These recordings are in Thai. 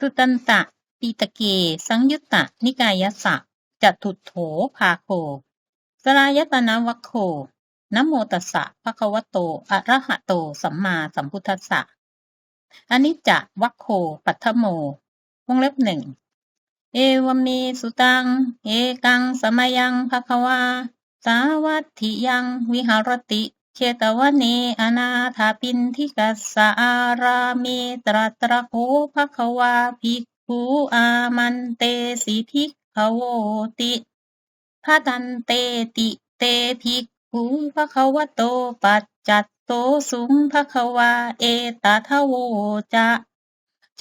สุตันตะปีตะเก สังยุตตะ นิกายสะจัตุโถภาโค สลายตนะวัคโค นโมตัสสะภะคะวะโต อะระหะโต สัมมาสัมพุทธัสสะอนิจจวัคโค ปัทถโม วงเล็บหนึ่ง เอวเมสุตัง เอกังสมยังภะคะวา สาวัตถิยัง วิหารติ เชตวเนอนาถาปินทิกัสสารามีตรัตระโคภควาภิกขุอามันเตสิภิกขโวติพะตันเตติเตภิกขุภควะโตปัจจัตโตสุงภควาเอตทะโวจะ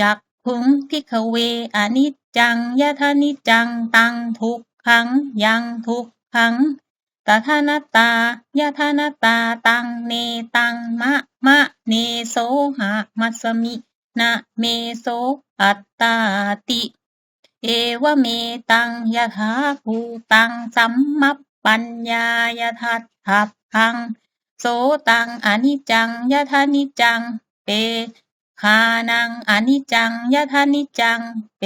จักขุงพิกเวอนิจจังยะทานิจจังตังทุกขังยังทุกขัง ตถานาตายะทานาตา ตังเนตังมะมะเนโสหะมัสมินะเมโสอัตตาติ เอวเมตังยะถาภูตังสัมมัปปัญญายะทัตถัพพัง โสตังอนิจังยะทานิจัง เปคานังอนิจังยะทานิจัง เป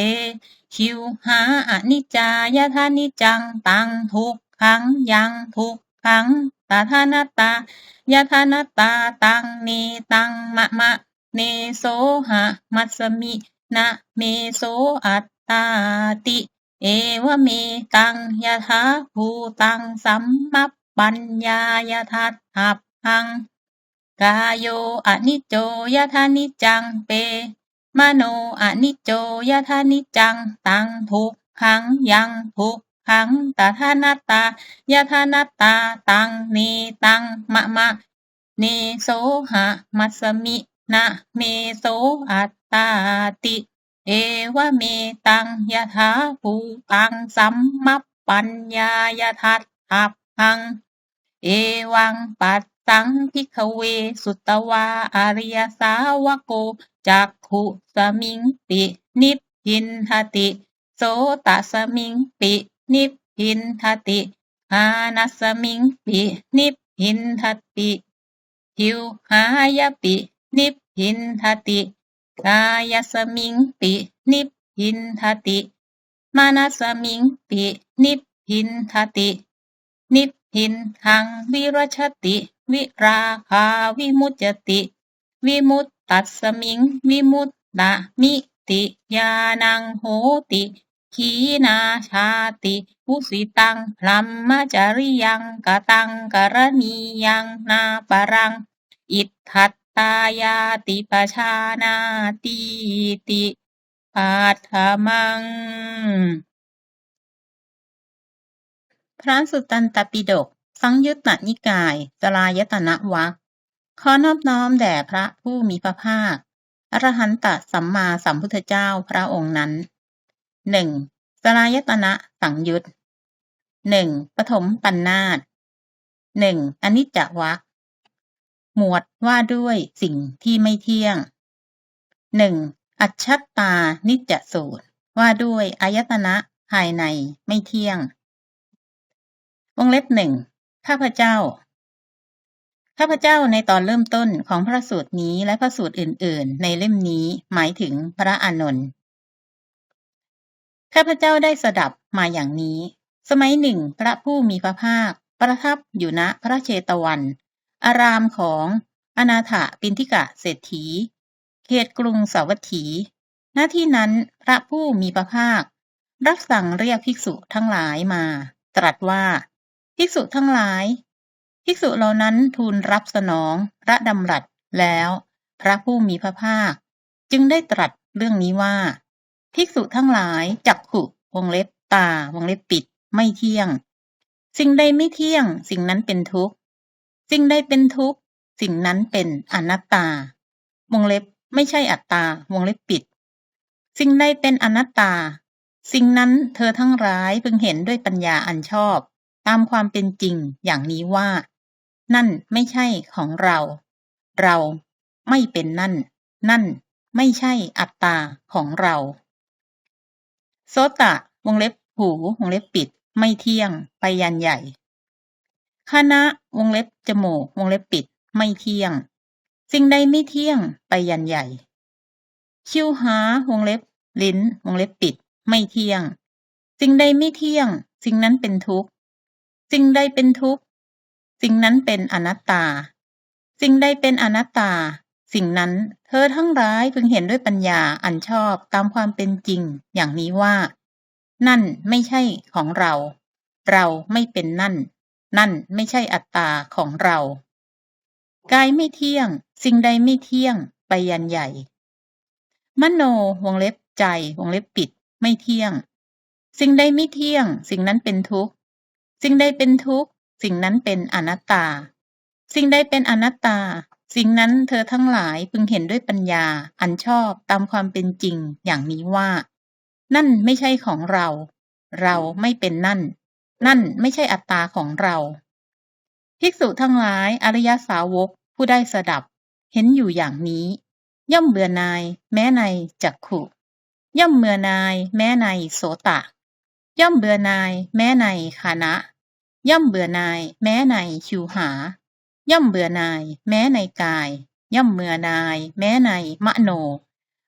ชิวหาอนิจายะทานิจัง ตังทุก ขังยังทุกขังตถานตายะทานตาตังเนตังมะมะเนโสหะมัสสมินะเมโสอัตตาติ เอวเมตังยะถาภูตังสัมมัปปัญญายะทัตถัพพังกายโยอนิจโจยะทานิจังเป มโนอนิจโจยะทานิจจังตังทุกขังยังทุก ขังตถานาตายะทานาตา ตังเนตังมะมะเนโสหะมัสมินะเมโสอัตตาติ เอวเมตังยะถาภูตังสัมมัปปัญญายะทัตถัพัง เอวังปัสสังพิกเวสุตวาอริยสาวโกจักขุสมิงปินิพพินทติ โสตสมิงปิ นิพพินทติอานัสมิงปินิพพินทติหิวหายปินิพพินทติกายสมิงปินิพพินทติมานัสมิงปินิพพินทตินิพพินทังวิรัชติ วิราคาวิมุจติ วิมุตตัสสมิงวิมุตตะมิติยานังโหติ ขีนาชาติอุสิตังพลัมมจริยังกตังกรณียังนาปรัง อิทธัตตายาติปชานาติติปัฏฐมัง พระสุตตันตปิฎกสังยุตตนิกายสลายตนะวรรคขอนอบน้อมแด่พระผู้มีพระภาค อรหันตสัมมาสัมพุทธเจ้าพระองค์นั้น หนึ่งสลายตนะสังยุตหนึ่งปฐมปัญนาตหนึ่งอนิจจวัคหมวดว่าด้วยสิ่งที่ไม่เที่ยงหนึ่งอัจฉตตานิจจสูตร ว่าด้วยอายตนะภายในไม่เที่ยง วงเล็บหนึ่งข้าพเจ้า ข้าพเจ้าในตอนเริ่มต้นของพระสูตรนี้และพระสูตรอื่น ๆ ในเล่มนี้หมายถึงพระอานนท์ ข้าพเจ้าได้สดับมาอย่างนี้ สมัยหนึ่งพระผู้มีพระภาค ประทับอยู่ณพระเชตวัน อารามของอนาถปินทิกะเศรษฐี เขตกรุงสาวัตถีหน้าที่นั้นพระผู้มีพระภาค รับสั่งเรียกภิกษุทั้งหลายมา ตรัสว่า ภิกษุทั้งหลาย ภิกษุเหล่านั้นทูลรับสนองพระดำรัสแล้ว พระผู้มีพระภาค จึงได้ตรัสเรื่องนี้ว่า ภิกษุทั้งหลายจักขุวงเล็บตาวงเล็บปิด ไม่เที่ยง สิ่งใดไม่เที่ยง สิ่งนั้นเป็นทุกข์สิ่งใดเป็นทุกข์สิ่งนั้นเป็นอนัตตาวงเล็บไม่ใช่อัตตาวงเล็บปิด สิ่งใดเป็นอนัตตา สิ่งนั้นเธอทั้งหลายพึงเห็นด้วยปัญญาอันชอบ ตามความเป็นจริงอย่างนี้ว่า นั่นไม่ใช่ของเรา เราไม่เป็นนั่น นั่นไม่ใช่อัตตาของเรา โสตะ วงเล็บหู วงเล็บปิด ไม่เที่ยง ไปยันใหญ่ คณะ วงเล็บจมูก วงเล็บปิด ไม่เที่ยง สิ่งใดไม่เที่ยง ไปยันใหญ่ คิวหา วงเล็บ ลิ้น วงเล็บปิด ไม่เที่ยง สิ่งใดไม่เที่ยง สิ่งนั้นเป็นทุกข์ สิ่งใดเป็นทุกข์ สิ่งนั้นเป็นอนัตตา สิ่งใดเป็นอนัตตา สิ่งนั้นเธอทั้งร้ายพึงเห็นด้วยปัญญาอันชอบตามความเป็นจริง อย่างนี้ว่า นั่นไม่ใช่ของเรา เราไม่เป็นนั่น นั่นไม่ใช่อัตตาของเรา กายไม่เที่ยง สิ่งใดไม่เที่ยง ไปยันใหญ่ มโนวงเล็บใจวงเล็บปิด ไม่เที่ยง สิ่งใดไม่เที่ยง สิ่งนั้นเป็นทุกข์ สิ่งใดเป็นทุกข์ สิ่งนั้นเป็นอนัตตา สิ่งใดเป็นอนัตตา สิ่งนั้นเธอทั้งหลายพึงเห็นด้วยปัญญา อันชอบตามความเป็นจริงอย่างนี้ว่า นั่นไม่ใช่ของเรา เราไม่เป็นนั่น นั่นไม่ใช่อัตตาของเรา ภิกษุทั้งหลายอริยสาวกผู้ได้สดับ เห็นอยู่อย่างนี้ ย่อมเบื่อนาย แม้ในจักขุย่อมเบื่อนาย แม้ในโสตะ ย่อมเบื่อนาย แม้ในคานะ ย่อมเบื่อนาย แม้ในชิวหา ย่อมเบื่อนาย แม้ในกาย ย่อมเบื่อนาย แม้ในมโน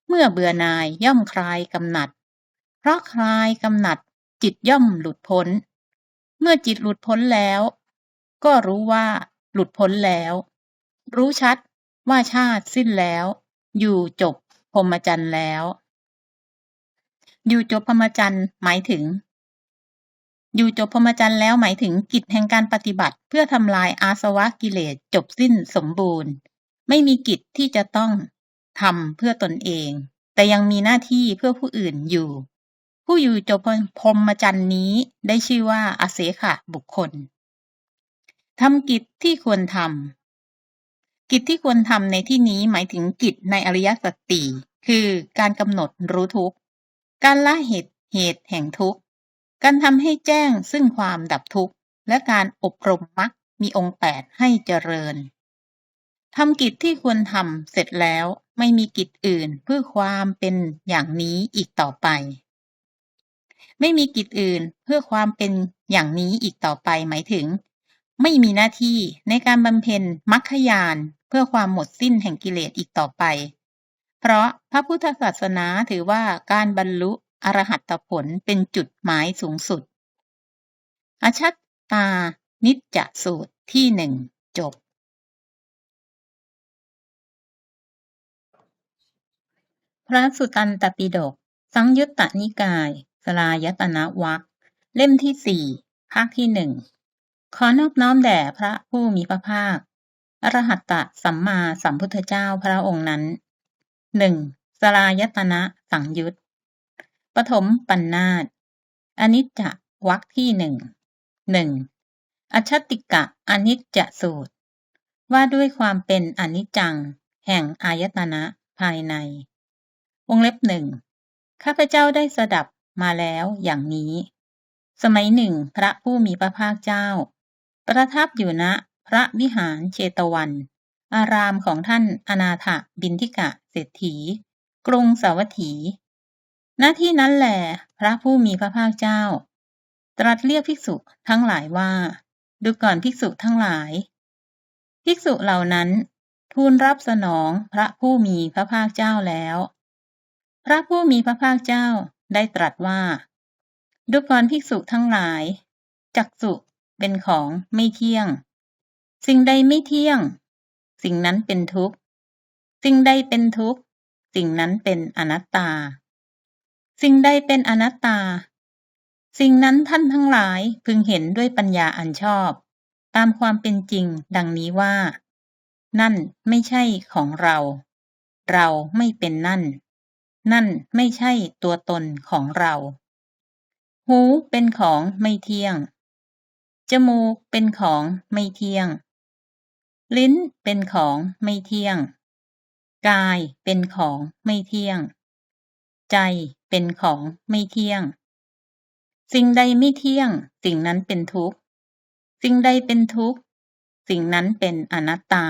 เมื่อเบื่อนายย่อมคลายกำหนัด เพราะคลายกำหนัด จิตย่อมหลุดพ้น เมื่อจิตหลุดพ้นแล้ว ก็รู้ว่าหลุดพ้นแล้ว รู้ชัดว่าชาติสิ้นแล้ว อยู่จบพรหมจรรย์แล้ว อยู่จบพรหมจรรย์หมายถึง อยู่จบพรหมจรรย์แล้วหมายถึงกิจแห่งการปฏิบัติ เพื่อทำลายอาสวะกิเลสจบสิ้นสมบูรณ์ ไม่มีกิจที่จะต้องทำเพื่อตนเอง แต่ยังมีหน้าที่เพื่อผู้อื่นอยู่ ผู้อยู่จบพรหมจรรย์นี้ได้ชื่อว่าอาเสขะบุคคลทำกิจที่ควรทำกิจที่ควรทำในที่นี้หมายถึงกิจในอริยสัจสี่คือการกำหนดรู้ทุกข์ การละเหตุเหตุแห่งทุกข์ การทำให้แจ้งซึ่งความดับทุกข์ และการอบรมมรรคมีองค์แปดให้เจริญทำกิจที่ควรทำเสร็จแล้วไม่มีกิจอื่นเพื่อความเป็นอย่างนี้อีกต่อไป ไม่มีกิจอื่นเพื่อความเป็นอย่างนี้อีกต่อไปหมายถึง ไม่มีหน้าที่ในการบำเพ็ญมรรคยานเพื่อความหมดสิ้นแห่งกิเลสอีกต่อไป เพราะพระพุทธศาสนาถือว่าการบรรลุ อรหัตผลเป็นจุดหมายสูงสุด อชัตตา นิจจสูตรที่หนึ่งจบ พระสุตันตปิฎกสังยุตตนิกาย สลายตนะวักเล่มที่สี่ภาคที่หนึ่งขอนอบน้อมแด่พระผู้มีพระภาค อรหัตตสัมมาสัมพุทธเจ้าพระองค์นั้นหนึ่งสลายตนะสังยุต ปฐมปัญนาตอนิจจวักที่หนึ่งหนึ่งอชติกะอนิจจสูตร ว่าด้วยความเป็นอนิจจัง แห่งอายตนะภายใน วงเล็บหนึ่งข้าพเจ้าได้สดับมาแล้วอย่างนี้ สมัยหนึ่งพระผู้มีพระภาคเจ้า ประทับอยู่ณพระวิหารเชตวัน อารามของท่านอนาถบินทิกะเศรษฐี กรุงสาวัตถี ณที่นั้นแหลพระผู้มีพระภาคเจ้า ตรัสเรียกภิกษุทั้งหลายว่า ดูก่อนภิกษุทั้งหลาย ภิกษุเหล่านั้นทูลรับสนองพระผู้มีพระภาคเจ้าแล้ว พระผู้มีพระภาคเจ้าได้ตรัสว่า ดูก่อนภิกษุทั้งหลาย จักสุเป็นของไม่เที่ยง สิ่งใดไม่เที่ยง สิ่งนั้นเป็นทุกข์ สิ่งใดเป็นทุกข์ สิ่งนั้นเป็นอนัตตา สิ่งใดเป็นอนัตตา สิ่งนั้นท่านทั้งหลายพึงเห็นด้วยปัญญาอันชอบ ตามความเป็นจริงดังนี้ว่า นั่นไม่ใช่ของเรา เราไม่เป็นนั่น นั่นไม่ใช่ตัวตนของเรา หูเป็นของไม่เที่ยง จมูกเป็นของไม่เที่ยง ลิ้นเป็นของไม่เที่ยง กายเป็นของไม่เที่ยง ใจ เป็นของไม่เที่ยง สิ่งใดไม่เที่ยง สิ่งนั้นเป็นทุกข์ สิ่งใดเป็นทุกข์ สิ่งนั้นเป็นอนัตตา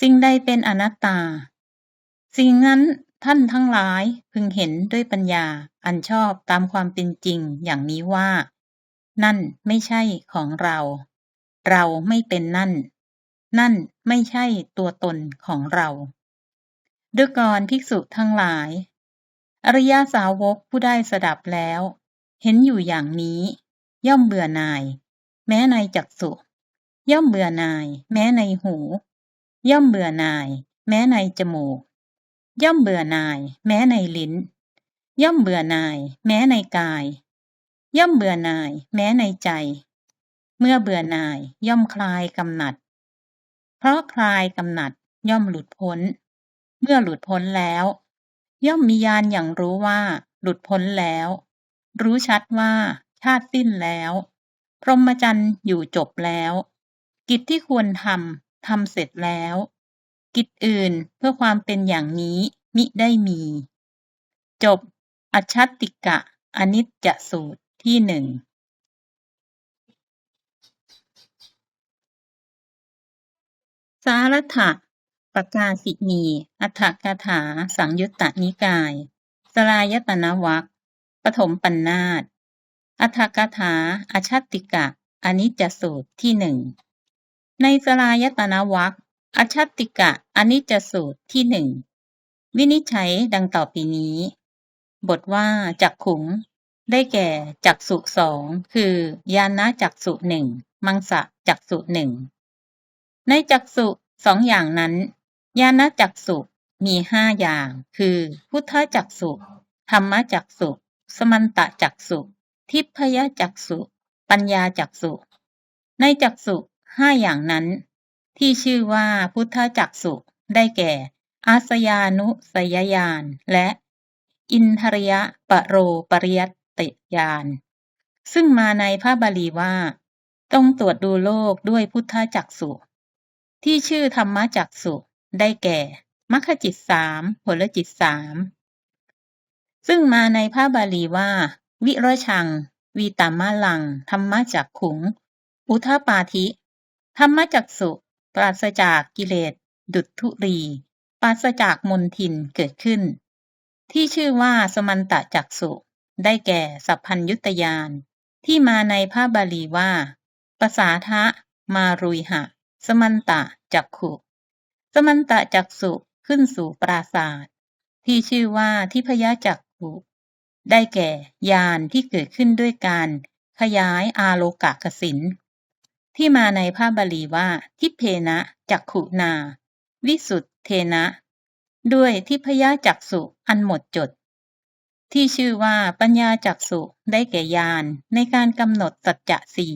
สิ่งใดเป็นอนัตตา สิ่งนั้นท่านทั้งหลายพึงเห็นด้วยปัญญาอันชอบตามความเป็นจริงอย่างนี้ว่า นั่นไม่ใช่ของเรา เราไม่เป็นนั่น นั่นไม่ใช่ตัวตนของเราดูกรภิกษุทั้งหลาย อริยสาวกผู้ได้สดับแล้ว เห็นอยู่อย่างนี้ ย่อมเบื่อหน่าย แม้ในจักษุย่อมเบื่อหน่าย แม้ในหู ย่อมเบื่อหน่าย แม้ในจมูก ย่อมเบื่อหน่าย แม้ในลิ้น ย่อมเบื่อหน่าย แม้ในกาย ย่อมเบื่อหน่าย แม้ในใจ เมื่อเบื่อหน่าย ย่อมคลายกำหนัด เพราะคลายกำหนัดย่อมหลุดพ้น เมื่อหลุดพ้นแล้ว ย่อมมีญาณอย่างรู้ว่า หลุดพ้นแล้ว รู้ชัดว่า ชาติสิ้นแล้ว พรหมจรรย์อยู่จบแล้ว กิจที่ควรทำทำเสร็จแล้ว กิจอื่นเพื่อความเป็นอย่างนี้มิได้มี จบอัจฉติกะ อนิจจสูตรที่หนึ่งสารัตถ ปกาสินี อัฏฐกถา สังยุตตนิกาย สลายตนวัคปฐมปัญนาตอัฏฐกถาอชัตติกะอนิจจสูตรที่หนึ่ง ในสลายตนวัคอชัตติกะอนิจจสูตรที่หนึ่ง วินิจฉัยดังต่อไปนี้ บทว่าจักขุง ได้แก่จักสุสองคือญาณจักสุหนึ่ง มังสะจักสุหนึ่ง ในจักสุสองอย่างนั้น ญาณจักสุมีห้าอย่าง คือ พุทธจักสุธรรมจักสุสมันตจักสุทิพยจักสุปัญญาจักสุในจักสุห้าอย่างนั้น ที่ชื่อว่าพุทธจักสุได้แก่ อาสยานุสยญาณและ อินทริยปโรปริยติญาณซึ่งมาในพระบาลีว่า ต้องตรวจดูโลกด้วยพุทธจักสุที่ชื่อธรรมจักสุ ได้แก่มรรคจิตสามผลจิตสามซึ่งมาในพระบาลีว่า วิรชัง วีตามาลัง ธรรมจักขุง อุทปาธิ ธรรมจักสุ ปราศจากกิเลส ดุจทุรี ปราศจากมนทินเกิดขึ้น ที่ชื่อว่าสมันตจักสุ ได้แก่สัพพัญยุตยาน ที่มาในพระบาลีว่าภาษาทะ มารุยหะ สมันตะจักขุ สมันตะจักสุขึ้นสู่ปราศาสตร์ที่ชื่อว่าทิพยจักขุได้แก่ยานที่เกิดขึ้นด้วยการขยายอาโลกะกสินที่มาในพระบาลีว่า ทิเพนะจักขุนา วิสุทธเทนะ ด้วยทิพยจักสุอันหมดจด ที่ชื่อว่าปัญญาจักสุได้แก่ยานในการกำหนดสัจจะสี่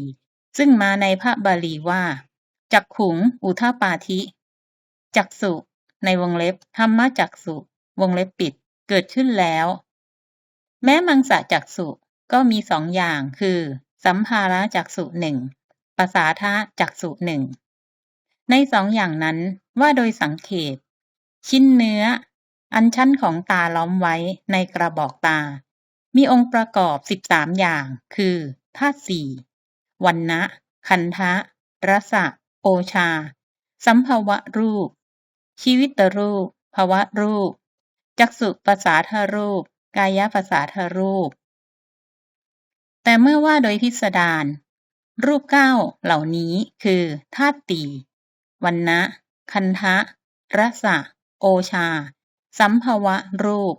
ซึ่งมาในพระบาลีว่า จักขุงอุทาปาธิ จักสุในวงเล็บธรรมจักสุวงเล็บปิดเกิดขึ้นแล้ว แม้มังสะจักสุก็มีสองอย่างคือ สัมภาระจักสุหนึ่งภาษาทะจักสุหนึ่งในสองอย่างนั้นว่าโดยสังเขต ชิ้นเนื้อ อันชั้นของตาล้อมไว้ในกระบอกตา มีองค์ประกอบสิบสามอย่าง คือธาตุสี่วันนะคันทะ รสะ โอชา สัมภวะรูป ชีวิตรูป ภวะรูป จักสุภาษาทรูป กายภาษาทรูป แต่เมื่อว่าโดยพิสดารรูปเก้าเหล่านี้คือธาตุตีวันนะ คันทะรสะ โอชา สัมภวะรูป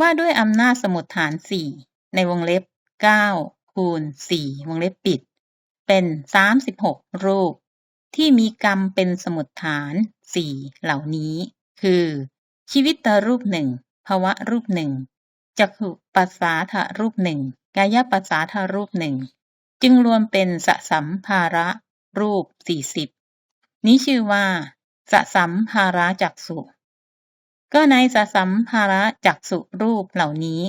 ว่าด้วยอำนาจสมุดฐานสี่ในวงเล็บเก้าคูณสี่วงเล็บปิด เป็นสามสิบหกรูป ที่มีกรรมเป็นสมุดฐานสี่เหล่านี้ คือ ชีวิตตรูปหนึ่งภวะรูปหนึ่งจักขุปัสสาทรูปหนึ่งกายปัสสาทรูปหนึ่งจึงรวมเป็นสสัมภาระรูปสี่สิบนี้ชื่อว่าสสัมภาระจักสุ ก็ในสสัมภาระจักสุรูปเหล่านี้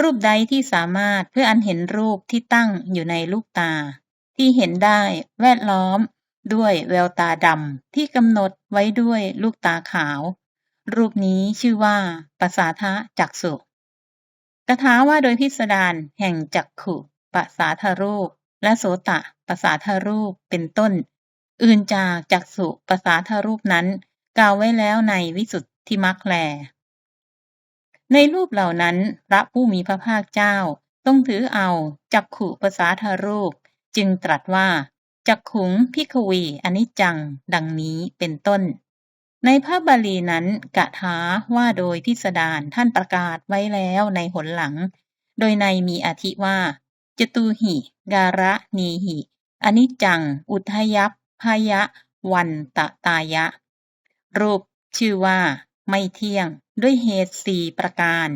รูปใดที่สามารถเพื่ออันเห็นรูปที่ตั้งอยู่ในลูกตา ที่เห็นได้แวดล้อม ด้วยแววตาดำที่กำหนดไว้ด้วยลูกตาขาว รูปนี้ชื่อว่าปสาทะจักสุกถาว่าโดยพิสดารแห่งจักขุปสาทรูป และโสตะปสาทรูปเป็นต้น อื่นจากจักสุปสาทรูปนั้น กล่าวไว้แล้วในวิสุทธิมักแล ในรูปเหล่านั้นพระผู้มีพระภาคเจ้าต้องถือเอาจักขุปสาทรูป จึงตรัสว่า จักขุงพิกวีอนิจจัง ดังนี้เป็นต้น ในพระบาลีนั้นกะถาว่าโดยพิสดารท่านประกาศไว้แล้วในหนหลัง โดยในมีอาทิว่า จตุหิ การะนีหิอนิจจัง อุทยัพพยะ วันตะตายะ รูปชื่อว่า ไม่เที่ยงด้วยเหตุสี่ประการ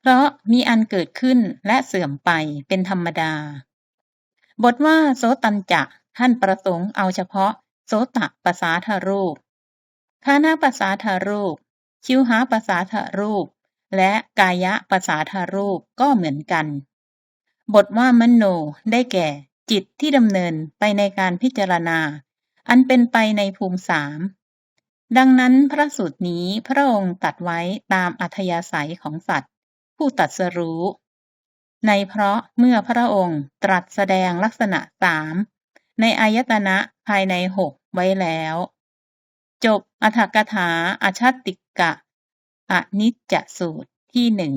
เพราะมีอันเกิดขึ้นและเสื่อมไปเป็นธรรมดา บทว่าโสตันจะท่านประสงค์เอาเฉพาะ โสตะปสาทรูปคานาปสาทรูป ชิวหาปสาทรูป และกายะปสาทรูปก็เหมือนกัน บทว่ามนโนได้แก่ จิตที่ดำเนินไปในการพิจารณา อันเป็นไปในภูมิสามดังนั้นพระสูตรนี้พระองค์ตัดไว้ตามอัธยาศัยของสัตว์ ผู้ตัดสรู้ ในเพราะเมื่อพระองค์ตรัสแสดงลักษณะสามในอายตนะภายในหกไว้แล้ว จบอรรถกถาอชาติกะ อนิจจสูตรที่หนึ่ง